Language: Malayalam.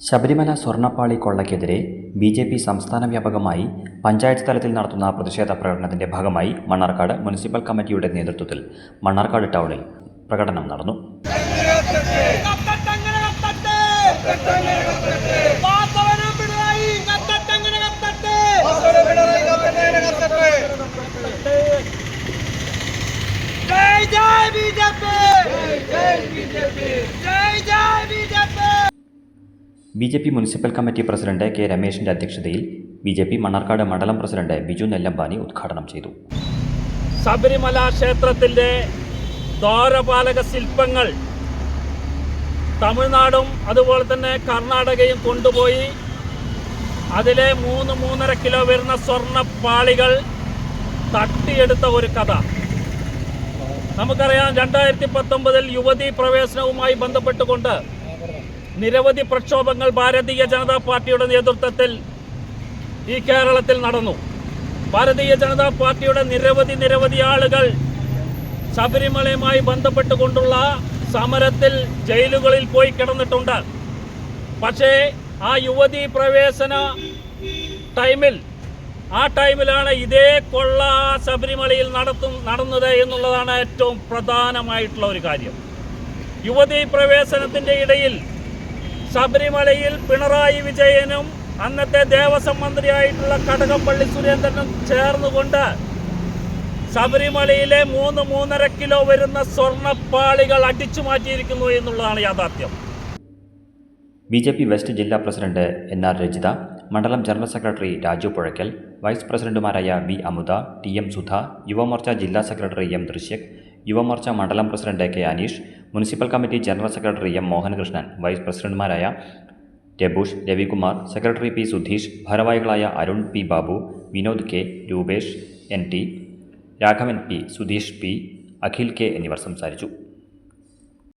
ശബരിമല സ്വർണപ്പാളി കൊള്ളയ്ക്കെതിരെ ബി ജെ പി സംസ്ഥാന വ്യാപകമായി പഞ്ചായത്ത് തലത്തിൽ നടത്തുന്ന പ്രതിഷേധ പ്രകടനത്തിന്റെ ഭാഗമായി മണ്ണാർക്കാട് മുനിസിപ്പൽ കമ്മിറ്റിയുടെ നേതൃത്വത്തിൽ മണ്ണാർക്കാട് ടൗണിൽ പ്രകടനം നടന്നു. ജയ് ജയ് ബി ജെ പി. ജയ് ജയ് B J P B J P municipal committee president K രമേശിന്റെ അധ്യക്ഷതയിൽ ബി ജെ പി മണ്ണാർക്കാട് മണ്ഡലം പ്രസിഡന്റ് ബിജു നെല്ലമ്പാനി ഉദ്ഘാടനം ചെയ്തു. ശബരിമല ക്ഷേത്രത്തിന്റെ ദ്വാരപാലക ശില്പങ്ങൾ തമിഴ്നാടും അതുപോലെ തന്നെ കർണാടകയും കൊണ്ടുപോയി. അതിലെ മൂന്ന് മൂന്നര കിലോ വരുന്ന സ്വർണ പാളികൾ തട്ടിയെടുത്ത ഒരു കഥ. നമുക്കറിയാം രണ്ടായിരത്തി പത്തൊമ്പതിൽ യുവതി പ്രവേശനവുമായി ബന്ധപ്പെട്ടുകൊണ്ട് നിരവധി പ്രക്ഷോഭങ്ങൾ ഭാരതീയ ജനതാ പാർട്ടിയുടെ നേതൃത്വത്തിൽ ഈ കേരളത്തിൽ നടന്നു. ഭാരതീയ ജനതാ പാർട്ടിയുടെ നിരവധി നിരവധി ആളുകൾ ശബരിമലയുമായി ബന്ധപ്പെട്ടുകൊണ്ടുള്ള സമരത്തിൽ ജയിലുകളിൽ പോയി കിടന്നിട്ടുണ്ട്. പക്ഷേ ആ യുവതി പ്രവേശന ടൈമിൽ ആ ടൈമിലാണ് ഇതേ കൊള്ള ശബരിമലയിൽ നടത്തും നടന്നത് എന്നുള്ളതാണ് ഏറ്റവും പ്രധാനമായിട്ടുള്ള ഒരു കാര്യം. യുവതി പ്രവേശനത്തിന്റെ ഇടയിൽ ശബരിമലയിൽ പിണറായി വിജയനും അന്നത്തെ ദേവസ്വം മന്ത്രിയായിട്ടുള്ള കടകംപള്ളി സുരേന്ദ്രനും ചേർന്നുകൊണ്ട് ശബരിമലയിലെ മൂന്ന് മൂന്നര കിലോ വരുന്ന സ്വർണപ്പാളികൾ അടിച്ചു മാറ്റിയിരിക്കുന്നു എന്നുള്ളതാണ് യാഥാർത്ഥ്യം. ബി ജെ പി വെസ്റ്റ് ജില്ലാ പ്രസിഡന്റ് എൻ ആർ രജിത മണ്ഡലം general secretary Raju Puzhakkal vice പ്രസിഡന്റുമാരായ B Amudha T M Sudha Yuvamorcha ജില്ലാ സെക്രട്ടറി എം ദൃശ്യക് യുവമോർച്ച മണ്ഡലം president K Aneesh municipal committee general secretary M Mohankrishnan vice പ്രസിഡന്റുമാരായ രബൂഷ് രവികുമാർ സെക്രട്ടറി പി സുധീഷ് ഭാരവാഹികളായ Arun P Babu Vinod K Rupesh N T Raghavan P Sudheesh P Akhil K എന്നിവർ സംസാരിച്ചു.